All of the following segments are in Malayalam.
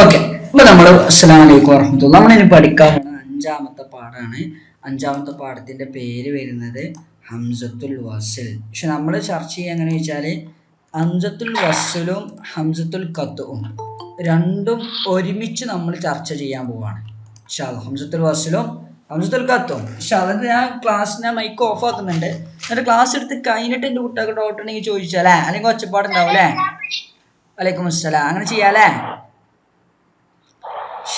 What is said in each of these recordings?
ഓക്കെ ഇപ്പൊ നമ്മൾ അസ്സലാം വലൈക്കും വറഹമത്തുള്ള നമ്മളിനി പഠിക്കാൻ അഞ്ചാമത്തെ പാഠമാണ് അഞ്ചാമത്തെ പാഠത്തിന്റെ പേര് വരുന്നത് ഹംസത്തുൽ വസിൽ. പക്ഷെ നമ്മൾ ചർച്ച ചെയ്യുക എങ്ങനെ വെച്ചാൽ ഹംസത്തുൽ വസിലും ഹംസത്തുൽ കത്തും രണ്ടും ഒരുമിച്ച് നമ്മൾ ചർച്ച ചെയ്യാൻ പോവാണ്. ഷാദ് ഹംസത്തുൽ വസിലും ഹംസത്തുൽ കത്തും. ഷാദ് ഞാൻ ക്ലാസ് ഞാൻ മൈക്ക് ഓഫ് ആക്കുന്നുണ്ട്. എന്നിട്ട് ക്ലാസ് എടുത്ത് കഴിഞ്ഞിട്ട് എന്റെ കുട്ടികൾക്ക് ഡൗട്ട് ഉണ്ടെങ്കിൽ ചോദിച്ചാലേ? അല്ലെങ്കിൽ ഒച്ചപ്പാടുണ്ടാവും അല്ലേ വലൈക്കും അസ്സലാം അങ്ങനെ ചെയ്യാലേ?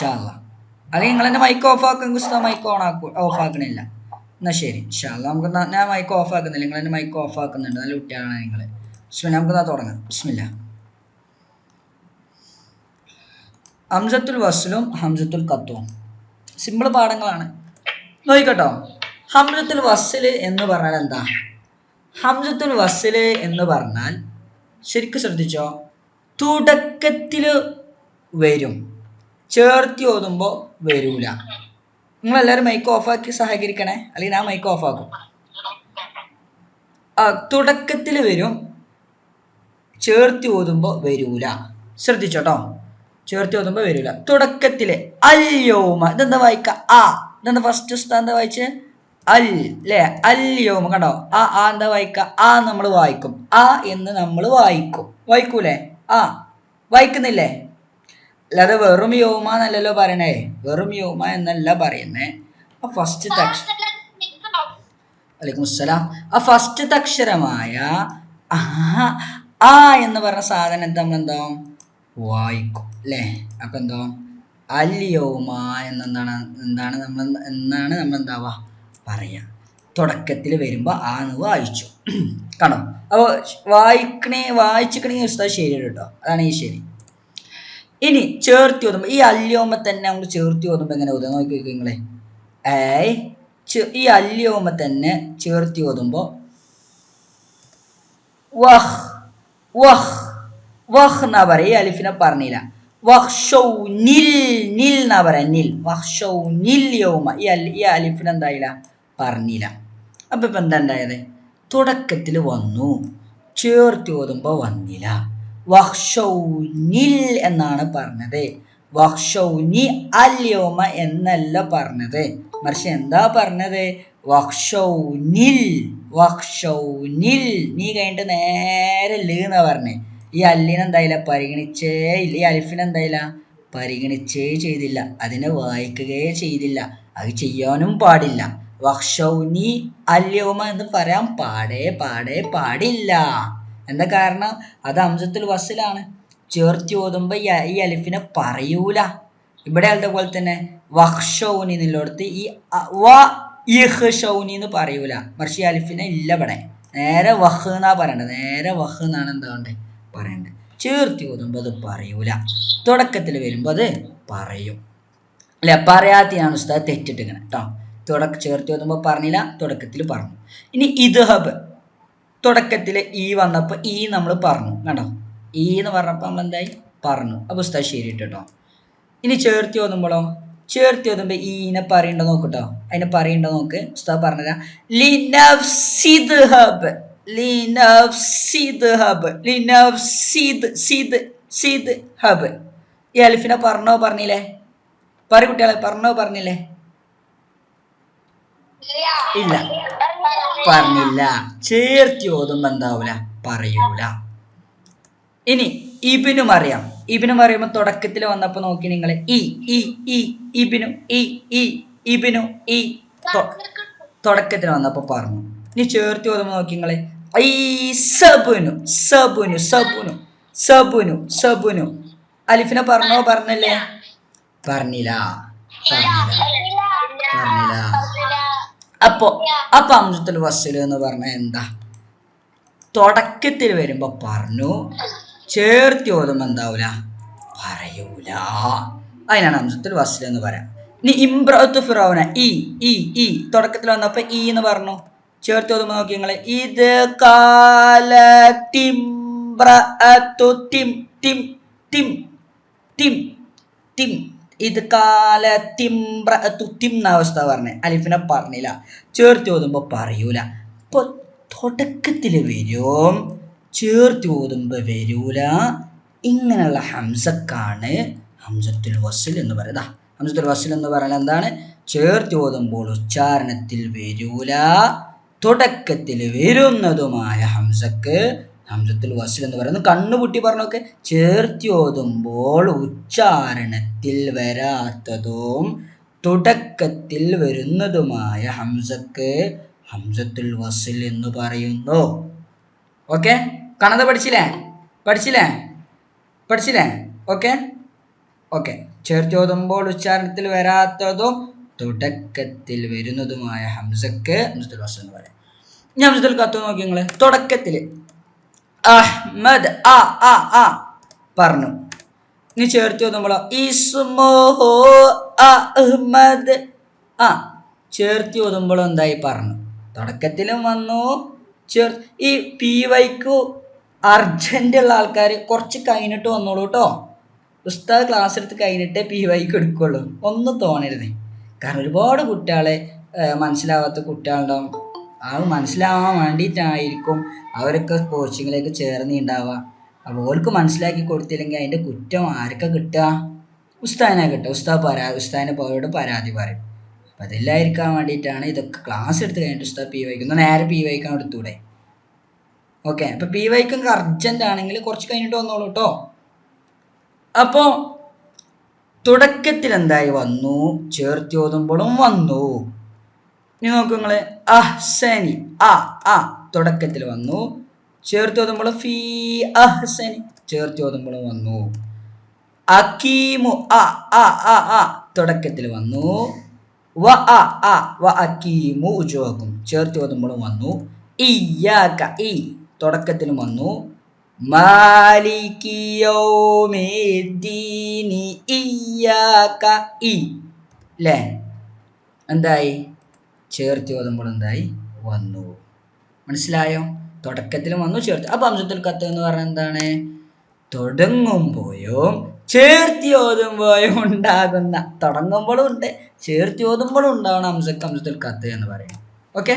അല്ലെങ്കിൽ നിങ്ങൾ എന്റെ മൈക്ക് ഓഫ് ആക്കും ഗുസ്താ മൈക്ക് ഓൺ ആക്കൂ ഓഫ് ആക്കണില്ല. എന്നാൽ ശരി ഷാല്ല നമുക്ക് ഞാൻ മൈക്ക് ഓഫ് ആക്കുന്നില്ല. നിങ്ങൾ എന്റെ മൈക്ക് ഓഫ് ആക്കുന്നുണ്ട്. നല്ല കുട്ടികളാണ് നിങ്ങൾ ബിസ്മില്ല നമുക്ക് എന്നാ തുടങ്ങാം. ബിസ്മില്ല. ഹംസത്തുൽ വസ്ലും ഹംസത്തുൽ കത്തും. സിമ്പിൾ പാഠങ്ങളാണ്. നോക്കിക്കട്ടോ. ഹംസത്തുൽ വസ്ല് എന്ന് പറഞ്ഞാൽ എന്താ? ഹംസത്തുൽ വസ്ല് എന്ന് പറഞ്ഞാൽ ശരിക്കും ശ്രദ്ധിച്ചോ? തുടക്കത്തിൽ വരും. ചേർത്തി ഓതുമ്പോൾ വരൂല. നിങ്ങളെല്ലാവരും മൈക്ക് ഓഫാക്കി സഹകരിക്കണേ? അല്ലെങ്കിൽ ഞാൻ മൈക്ക് ഓഫാക്കും തുടക്കത്തിൽ വരും. ചേർത്തി ഓതുമ്പോൾ വരൂല. ശ്രദ്ധിച്ചോട്ടോ. ചേർത്തി ഓതുമ്പോൾ വരൂല. തുടക്കത്തിൽ അല്യോമ ഇതെന്താ വായിക്ക? ആ. ഇതെന്താ ഫസ്റ്റ് എന്താ വായിച്ച്? അൽ അല്ലേ അല്യോമ കണ്ടോ? ആ ആ എന്താ വായിക്ക? ആ നമ്മൾ വായിക്കും. ആ എന്ന് നമ്മൾ വായിക്കും. വായിക്കൂലേ? ആ. വായിക്കുന്നില്ലേ? അല്ലാതെ വെറും യോമ എന്നല്ലല്ലോ പറയണേ. വെറും യോമ എന്നല്ല പറയുന്നേ. ആ ഫസ്റ്റ് അക്ഷരം വലൈക്കും അസ്സലാം ആ ഫസ്റ്റ് തക്ഷരമായ ആ എന്ന് പറഞ്ഞ സാധനം നമ്മൾ എന്താവും വായിക്കും അല്ലേ? അപ്പം എന്തോ? അല്യോമ എന്നെന്താണ് എന്താണ് നമ്മൾ എന്നാണ് നമ്മൾ എന്താവുക പറയുക തുടക്കത്തിൽ വരുമ്പോൾ ആ എന്ന് വായിച്ചു. കാണോ അപ്പോൾ വായിക്കണേ വായിച്ചിക്കണെങ്കിൽ ഉസ്താദ് ശരി കേട്ടോ. അതാണ് ഈ ശരി. ഇനി ചേർത്തി ഓതുമ്പോൾ ഈ അല്യോമ തന്നെ നമ്മൾ ചേർത്തി ഓതുമ്പോൾ എങ്ങനെ ഓതുക? നോക്കി നിങ്ങളെ. ഏയ് ഈ അല്യോമ തന്നെ ചേർത്തി ഓതുമ്പോൾ വഹ് വഹ് വഹ് എന്നാ പറയാ? ഈ അലിഫിനെ പറഞ്ഞില്ല. വഹ്ഷൗ നിൽ നിൽ എന്നാ പറയാ? നിൽ. വഹ്ഷൗ നിൽ യോമ. ഈ അലി ഈ അലിഫിനെ എന്തായില്ല? പറഞ്ഞില്ല. അപ്പൊ ഇപ്പൊ എന്താ ഉണ്ടായത്? തുടക്കത്തിൽ വന്നു. ചേർത്തി ഓതുമ്പോൾ വന്നില്ല. വഹ്ഷൗനിൽ എന്നാണ് പറഞ്ഞത്. വഹ്ഷൗനി അല്യോമ എന്നല്ല പറഞ്ഞത്. മറിച്ച് എന്താ പറഞ്ഞത്? വഹ്ഷൗനിൽ വഹ്ഷൗനിൽ നീ കഴിഞ്ഞിട്ട് നേരെ ലീന്ന പറഞ്ഞേ. ഈ അല്ലിനെന്തായില്ല പരിഗണിച്ചേ ഇല്ല. ഈ അലിഫിനെന്തായില്ല പരിഗണിച്ചേ ചെയ്തില്ല. അതിനെ വായിക്കുകയേ ചെയ്തില്ല. അത് ചെയ്യാനും പാടില്ല. വഹ്ഷൗനി അല്യോമ എന്ന് പറയാൻ പാടേ പാടേ പാടില്ല. എന്താ കാരണം? അത് അംശത്തിൽ വസ്സിലാണ് ചേർത്തി ഓതുമ്പോൾ ഈ അലിഫിനെ പറയൂല. ഇവിടെ അതുപോലെ തന്നെ വഹ്ഷൗനി എന്നുള്ളിടത്ത് ഈ വ ഇഹ് ഷൗനി എന്ന് പറയൂല. മറിച്ച് ഈ അലിഫിനെ ഇല്ല ഇവിടെ. നേരെ വഹ് എന്നാ പറയണ്ടത് നേരെ വഹ് എന്നാണ് എന്താ വേണ്ടത് പറയണ്ടത് ചേർത്തി ഓതുമ്പോൾ അത് പറയൂല. തുടക്കത്തിൽ വരുമ്പോൾ അത് പറയും. അല്ലെ? പറയാത്തിയാണ് ഉസ്താദ് തെറ്റിട്ടിങ്ങനെ കേട്ടോ തുടക്ക ചേർത്തി ഓതുമ്പോൾ പറഞ്ഞില്ല തുടക്കത്തിൽ പറഞ്ഞു. ഇനി ഇദ്ഹബ്. തുടക്കത്തിൽ ഈ വന്നപ്പോൾ ഈ നമ്മൾ പറഞ്ഞു കണ്ടോ? ഈ എന്ന് പറഞ്ഞപ്പോൾ നമ്മൾ എന്തായി പറഞ്ഞു. ആ പുസ്തകം ശരിയിട്ട് കേട്ടോ ഇനി ചേർത്തി ഓതുമ്പോഴോ ചേർത്തി ഓതുമ്പോൾ ഈനെ പറയണ്ടോ നോക്കട്ടോ. അതിനെ പറയണ്ടോ നോക്ക്. പുസ്തകം പറഞ്ഞതാ ലിനഫ്സിദ് ഹബ് ലിനഫ്സിദ് ഹബ് ലിനഫ്സിദ് സിദ് സിദ് ഹബ് ഈ അലിഫിനെ പറഞ്ഞോ പറഞ്ഞില്ലേ? പറ കുട്ടികളെ പറഞ്ഞോ പറഞ്ഞില്ലേ? ഇല്ല. പറഞ്ഞില്ല. ചേർത്തി ഓതുമ്പോ എന്താവൂല? പറയൂല. ഇനി ഇബിനും അറിയാം. ഇബിനും അറിയുമ്പോ തുടക്കത്തിൽ വന്നപ്പോ നോക്കി നിങ്ങൾ ഇ ഇ ഇ ഇബിനു ഇ ഇ ഇബിനു ഇ തുടക്കത്തിൽ വന്നപ്പോ പറഞ്ഞു. ഇനി ചേർത്തി ഓതുമ്പോ നോക്കി നിങ്ങൾ. ഐ സബുനു സബുനു സബുനു സബുനു സബുനു. അലിഫിനെ പറഞ്ഞോ പറഞ്ഞില്ല. പറഞ്ഞില്ല. പറഞ്ഞില്ല. അപ്പോ അപ്പൊ അംസത്തുൽ വസ്സിൽ എന്ന് പറഞ്ഞ എന്താ? തുടക്കത്തിൽ വരുമ്പോ പറഞ്ഞു ചേർത്തി ഓതുമ്പോ എന്താവൂല? പറയൂല. അതിനാണ് അംസത്തുൽ വസ്സിൽ എന്ന് പറയാം. ഇനി ഇംബ്രത്ത് ഫിറോന ഈ ഈ ഈ തുടക്കത്തിൽ വന്നപ്പോ ഈ എന്ന് പറഞ്ഞു. ചേർത്തി ഓതുമ്പോ നോക്കി നിങ്ങൾ. ഇത് കാല തിം തിം തിം തിം തിം. ഇത് കാല തിംബ്ര തുത്തിം എന്നാവസ്ഥ അവസ്ഥ പറഞ്ഞേ. അലിഫിനെ പറഞ്ഞില്ല. ചേർത്ത് ഓതുമ്പോൾ പറയൂല. ഇപ്പൊ തുടക്കത്തിൽ വരും. ചേർത്ത് ഓതുമ്പോൾ വരൂല. ഇങ്ങനെയുള്ള ഹംസക്കാണ് ഹംസത്തുൽ വസിൽ എന്ന് പറയുന്നത്. ഹംസത്തുൽ വസിൽ എന്ന് പറയുന്നത് എന്താണ്? ചേർത്ത് ഓതുമ്പോൾ ഉച്ചാരണത്തിൽ വരൂല. തുടക്കത്തിൽ വരുന്നതുമായ ഹംസക്ക് ഹംസത്തുൽ വസിൽ എന്ന് പറയുന്നത് കണ്ണുപൂട്ടി പറഞ്ഞൊക്കെ ചേർത്തി ഓതുമ്പോൾ ഉച്ചാരണത്തിൽ വരാത്തതും തുടക്കത്തിൽ വരുന്നതുമായ ഹംസക്ക് ഹംസത്തുൽ വസിൽ എന്ന് പറയുന്നു. ഓക്കെ? കണത പഠിച്ചില്ലേ? പഠിച്ചില്ലേ? പഠിച്ചില്ലേ? ഓക്കെ? ഓക്കെ. ചേർത്ത് ഓതുമ്പോൾ ഉച്ചാരണത്തിൽ വരാത്തതും തുടക്കത്തിൽ വരുന്നതുമായ ഹംസക്ക് ഹംസത്തുൽ വസിൽ എന്ന് പറയാം. ഞാൻ ഹംസത്തുൽ കത്ത് നോക്കി നിങ്ങൾ അഹ്മദ് ആ ആ ആ പറഞ്ഞു. ഇനി ചേർത്ത് നമ്മളോ ഇസ്മോഹോ അഹ്മദ്. ആ ചേർത്തി ഓതുമ്പോൾ എന്തായി പറഞ്ഞു. തുടക്കത്തിലും വന്നു. ചേർ ഈ പി വൈക്കു ഉള്ള ആൾക്കാർ കുറച്ച് കഴിഞ്ഞിട്ട് വന്നോളൂ കേട്ടോ ഉസ്താദ് ക്ലാസ് എടുത്ത് കഴിഞ്ഞിട്ടേ പി വൈക്ക് എടുക്കുള്ളൂ. ഒന്നും തോന്നരുത്. കാരണം ഒരുപാട് കുട്ടികളെ മനസ്സിലാവാത്ത കുട്ടികളുണ്ടാവും. അത് മനസ്സിലാവാൻ വേണ്ടിയിട്ടായിരിക്കും അവരൊക്കെ കോച്ചിങ്ങിലേക്ക് ചേർന്നിട്ടുണ്ടാവുക അപ്പോൾ ഓർക്ക് മനസ്സിലാക്കി കൊടുത്തില്ലെങ്കിൽ അതിന്റെ കുറ്റം ആർക്കാ കിട്ടുക? ഉസ്താദിനെ കിട്ടുക. ഉസ്താദ് പരാ ഉസ്താദിനെ പോയോട് പരാതി പറയും. അപ്പം അതില്ലായിരിക്കാൻ വേണ്ടിയിട്ടാണ് ഇതൊക്കെ ക്ലാസ് എടുത്ത് കഴിഞ്ഞിട്ട് ഉസ്താദ് പി വൈക്ക് ഒന്ന് നേരെ പി വൈക്കാൻ എടുത്തൂടെ? ഓക്കെ. അപ്പം പി വൈക്കും അർജന്റ് ആണെങ്കിൽ കുറച്ച് കഴിഞ്ഞിട്ട് വന്നോളൂ കേട്ടോ അപ്പോൾ തുടക്കത്തിൽ എന്തായി വന്നു ചേർത്തി ഓതുമ്പോഴും വന്നു. ഇനി നോക്കൂ നിങ്ങൾ അഹ്സനി ആ ആ തുടക്കത്തിൽ വന്നു. ചേർത്ത് ഓതുമ്പോൾ ഫീ അഹ്സനി ചേർത്ത് ഓതുമ്പോൾ വന്നു. അക്കീമു അ ആ ആ ആ തുടക്കത്തിൽ വന്നു. വ അ ആ വ അക്കീമു ഉജോക്കും ചേർത്ത് ഓതുമ്പോൾ വന്നു. ഇയ്യാക്ക ഇ തുടക്കത്തിൽ വന്നു. മാലിക്കിയോമേദീനി ഇയ്യാക്ക ഇ. അല്ലേ എന്തായി? ചേർത്ത് ഓതുമ്പോൾ വന്നു. മനസ്സിലായോ? തുടക്കത്തിലും വന്നു ചേർത്ത്. അപ്പൊ അംശത്തിൽ കത്ത് എന്ന് പറഞ്ഞാൽ എന്താണ്? തുടങ്ങുമ്പോഴും ചേർത്തി ഓതുമ്പോഴും ഉണ്ടാകുന്ന തുടങ്ങുമ്പോഴും ഉണ്ട് ചേർത്തി ഓതുമ്പോഴും ഉണ്ടാവണം അംസക്ക് അംശത്തിൽ കത്ത് എന്ന് പറയും ഓക്കെ?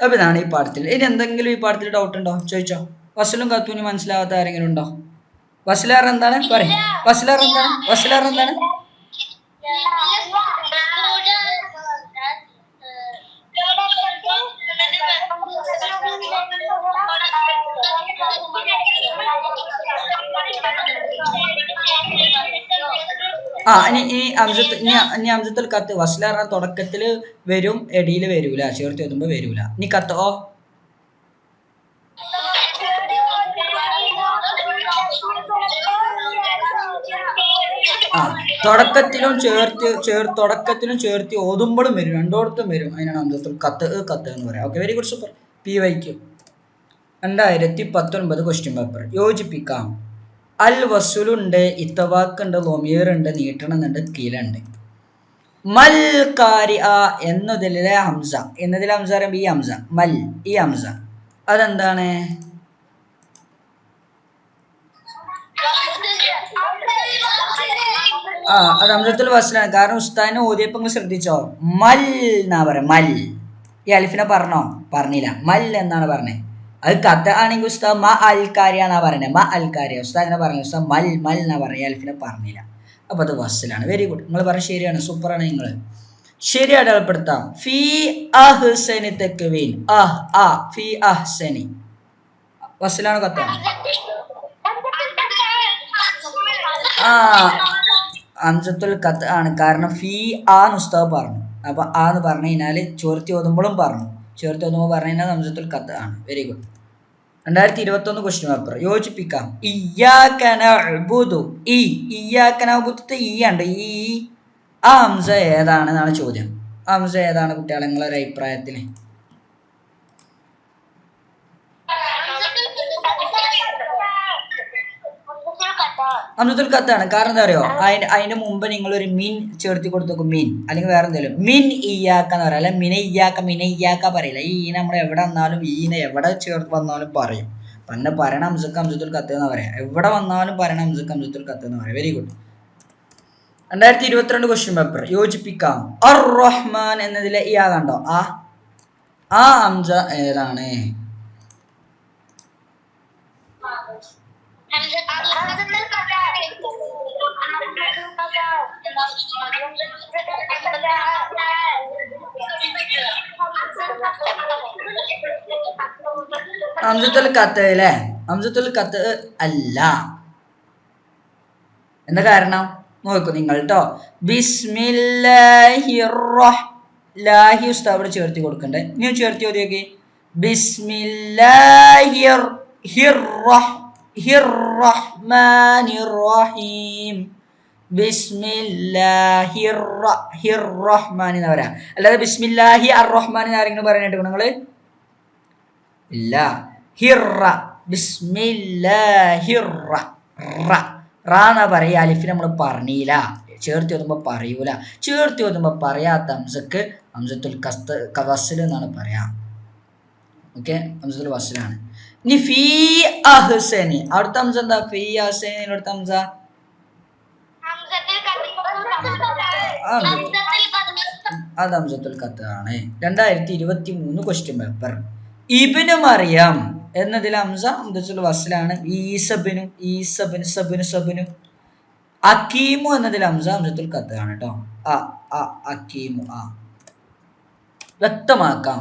അപ്പൊ ഇതാണ് ഈ പാഠത്തിൽ. ഇനി എന്തെങ്കിലും ഈ പാഠത്തിൽ ഡൗട്ട് ഉണ്ടോ? ചോദിച്ചോ. വസലും കത്തുവിന് മനസ്സിലാവാത്ത ആരെങ്കിലും ഉണ്ടോ? വസലാർ എന്താണ്? പറയും. വസലാർ എന്താണ്? വസലാർ എന്താണ്? ആ ഇനി ഇനി അംസത്ത് ഇനി ഇനി അംസത്തുൽ കത്ത്. വസ്ല പറഞ്ഞ തുടക്കത്തിൽ വരും എടിയിൽ വരൂല. ചേർത്ത് എത്തുമ്പോ വരൂല. ഇനി കത്തോ? ആ തുടക്കത്തിലും ചേർത്ത് ചേർ തുടക്കത്തിലും ചേർത്ത് ഓതുമ്പോഴും വരും. രണ്ടോടത്തും വരും. അതിനാണ് അംസത്തുൽ കത്ത് കത്ത് എന്ന് പറയാം. ഓക്കെ വെരി ഗുഡ് സൂപ്പർ പി വൈക്ക് രണ്ടായിരത്തി പത്തൊൻപത് ക്വസ്റ്റ്യൻ പേപ്പർ യോജിപ്പിക്കാം. അൽ വസുലുണ്ട് ഇത്തവാക്കുണ്ട് ലൊമീറുണ്ട് നീട്ടണമെന്നുണ്ട് കീലുണ്ട് മൽ കാരി ആ എന്നതിലെ ഹംസ. എന്നതിലെ ഹംസ പറയുമ്പോൾ ഈ ഹംസ. മൽ ഈ ഹംസ. അതെന്താണ്? ആ അത് അമൃതത്തിൽ വസ്ലാണ് കാരണം ഉസ്താദിനെ ഓതിയപ്പോൾ ശ്രദ്ധിച്ചോ. മൽ എന്നാ പറയാ. മൽ. ഈ അലിഫിനെ പറഞ്ഞോ? പറഞ്ഞില്ല. മൽ എന്നാണ് പറഞ്ഞത് അത് കഥ ആണെങ്കിൽ ഉസ്താദ് മ അൽക്കാരിയാന്നാ പറയുന്നത് മ അൽക്കാരിയ. ഉസ്താദ് അങ്ങനെ പറഞ്ഞു ഉസ്താദ് മൽ മൽ എന്നാ പറഞ്ഞ അൽഫിനെ പറഞ്ഞില്ല. അപ്പോൾ അത് വസ്സലാണ് വെരി ഗുഡ് നിങ്ങൾ പറഞ്ഞ ശരിയാണ്. സൂപ്പറാണ് നിങ്ങൾ ശരി അടയാളപ്പെടുത്താം. ഫി അഹ്സനി തെക്കുവീൻ അഹ് ആ ഫി അഹ്സനി. വസ്സലാണ് കത്ത ആ അംസത്തുൽ കത്ത് ആണ്. കാരണം ഫി ആ ഉസ്താദ് പറഞ്ഞു. അപ്പൊ ആ എന്ന് പറഞ്ഞു കഴിഞ്ഞാൽ ചോർത്തി ഓതുമ്പോഴും പറഞ്ഞു. ചേർത്ത് ഓതുമ്പോൾ പറഞ്ഞു അംസത്തുൽ കത്ത് ആണ് വെരി ഗുഡ് രണ്ടായിരത്തി ഇരുപത്തൊന്ന് ക്വസ്റ്റ്യൻ പേപ്പർ യോജിപ്പിക്കാം. ഇയാക്കന അഅ്ബുദു ഈ ഇയാക്കന അഅ്ബുദത്തെ ഈ ഉണ്ട് ഈ ആ അംശം ഏതാണെന്നാണ് ചോദ്യം. ആ അംശം ഏതാണ് കുട്ടികളെ നിങ്ങളൊരു അഭിപ്രായത്തിൽ അംസത്തുൽ കത്താണ് കാരണം എന്താ പറയുക അതിന് അതിന്റെ മുമ്പ് നിങ്ങൾ ഒരു മീൻ ചേർത്തി കൊടുത്തു മീൻ. അല്ലെങ്കിൽ വേറെ എന്തെങ്കിലും മിൻ ഇയാക്ക എന്ന് പറയാം. അല്ലെ മിന ഇയാക്ക മിന ഇയാക്ക പറയില്ല. ഈ ഈന നമ്മൾ എവിടെ വന്നാലും ഈന എവിടെ ചേർത്ത് വന്നാലും പറയും. പണ്ട് പറയണ അംസുക്ക് അംസത്തുൽ കത്ത് എന്ന് പറയാം? എവിടെ വന്നാലും പറയണ അംസുക്ക് അംസത്തുൽ കത്ത് എന്ന് പറയാം. വെരി ഗുഡ് രണ്ടായിരത്തി ഇരുപത്തിരണ്ട് ക്വസ്റ്റ്യൻ പേപ്പർ യോജിപ്പിക്കാം. അർ റഹ്മാൻ എന്നതിലെ ഈ ആ കണ്ടോ? ആ ആ അംസ ഏതാണ്? അംസത്തുൽ കത്ത് അല്ലേ? അംസത്തുൽ കത്ത് അല്ല. എന്താ കാരണം? നോക്കൂ നിങ്ങൾ കേട്ടോ ബിസ്മില്ലാഹി ഉസ്താവ് ഇവിടെ ചേർത്തി കൊടുക്കണ്ടേ. നീ ചേർത്തി ഓതിയൊക്കെ ബിസ്മില്ലാഹിർ ഹിർ ഹിർ റഹ്മാനിർ റഹീം. ബിസ്മില്ലാഹിർ റ- ഹിർ റഹ്മാൻ എന്ന് പറയാം അല്ലാതെ ബിസ്മില്ലാഹി അർ റഹ്മാൻ എന്ന് ആരെങ്കിലും പറയാനായിട്ട് നിങ്ങൾ? ഇല്ല. ഹിറ ബിസ്മില്ലാഹിറ റ. എന്നാ പറയാ? അലിഫിന് നമ്മൾ പറഞ്ഞില്ല. ചേർത്തി ഓതുമ്പോൾ പറയൂല. ചേർത്തി ഓതുമ്പോൾ പറയാത്ത ഹംസക്ക് ഹംസത്തുൽ കസ്ത കവസിൽ എന്നാണ് പറയാ. ഓക്കെ? ഹംസത്തുൽ വസിലാണ് ഇനി ഫീ അഹ്സനി. അവിടുത്തെ ഹംസ എന്താ? ഫീ അഹ്സനി അവിടുത്തെ ഹംസ? അത് ഹംസത്തുൽ കത്ത് ആണ് രണ്ടായിരത്തി ഇരുപത്തി മൂന്ന് ക്വസ്റ്റ്യൻ പേപ്പർ ഇബിന് മറിയം എന്നതിൽ ഹംസ ഹംസത്തുൽ വസ്ലാണ്. ഈസബിനും ഈസബിന് സബിന് സബിനും. അക്കീമു എന്നതിൽ ഹംസ അംസത്തുൽ ഖത്ത് ആണ് കേട്ടോ ആ ആ അക്കീമു ആ വ്യക്തമാക്കാം.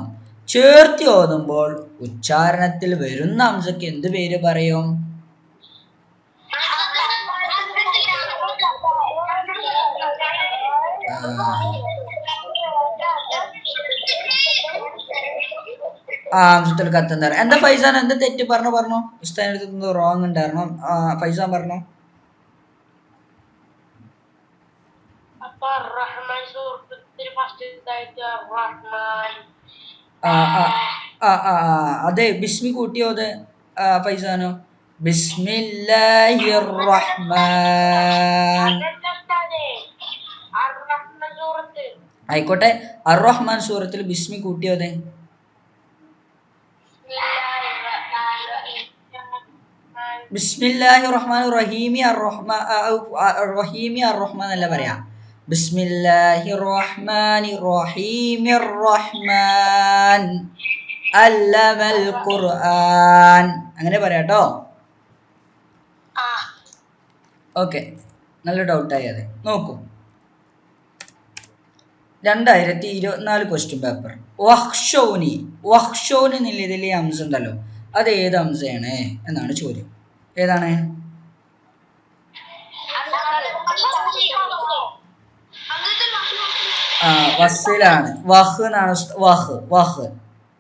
ചേർത്തി ഓതുമ്പോൾ ഉച്ചാരണത്തിൽ വരുന്ന അംസക്ക് എന്ത് പേര് പറയും? ആ അബ്ദുൽ കത്ത് എന്താ ഫൈസാൻ? എന്താ തെറ്റ് പറഞ്ഞു പറഞ്ഞു? അടുത്ത് എന്തോ റോങ് ഉണ്ടായിരുന്നു. ആ ഫൈസാൻ പറഞ്ഞു. അതെ ബിസ്മി കൂട്ടിയോ അതെ? ഫൈസാനോ. ബിസ്മില്ലാഹിർ റഹ്മാൻ. ആയിക്കോട്ടെ. അർ റഹ്മാൻ സൂറത്തിൽ ബിസ്മി കൂട്ടിയോ അതെ? ബിസ്മില്ലാഹി റഹ്മാൻ റഹീമി അർ റഹ്മാൻ റഹീമി അർ റഹ്മാൻ അല്ല പറയാ. ബിസ്മില്ലാഹി റഹ്മാനി റഹീമി റഹ്മാൻ അല്ലമൽ ഖുർആൻ. അങ്ങനെ പറയാട്ടോ ഓക്കെ. നല്ല ഡൗട്ടായി അതെ. നോക്കൂ. രണ്ടായിരത്തി ഇരുപത്തിനാല് ക്വസ്റ്റ്യൻ പേപ്പർ വഹ്ഷോനി. വഹ്ഷോനി എന്നുള്ള ഇതിലെ അംശം ഉണ്ടല്ലോ. അത് ഏത് അംശമാണ് എന്നാണ് ചോദ്യം. ഏതാണ്? ആ വസ്സിലാണ്. വഹ് എന്നാണ് വഹ് വഹ്.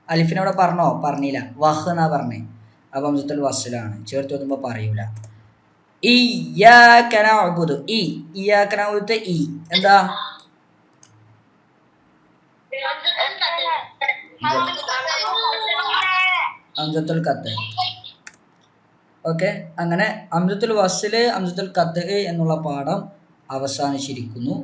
അലിഫിനവിടെ പറഞ്ഞോ? പറഞ്ഞില്ല. വഹ് എന്നാ പറഞ്ഞേ? അപ്പൊ അംശത്തിൽ വസ്സിലാണ്. ചേർത്ത് വെക്കുമ്പോ പറയൂല. ഈ ഈ എന്താ? അംസത്തുൽ കത്ത് ഓക്കെ അങ്ങനെ അംസത്തുൽ വസ്സിൽ അംസത്തുൽ കത്ത് എന്നുള്ള പാഠം അവസാനിച്ചിരിക്കുന്നു.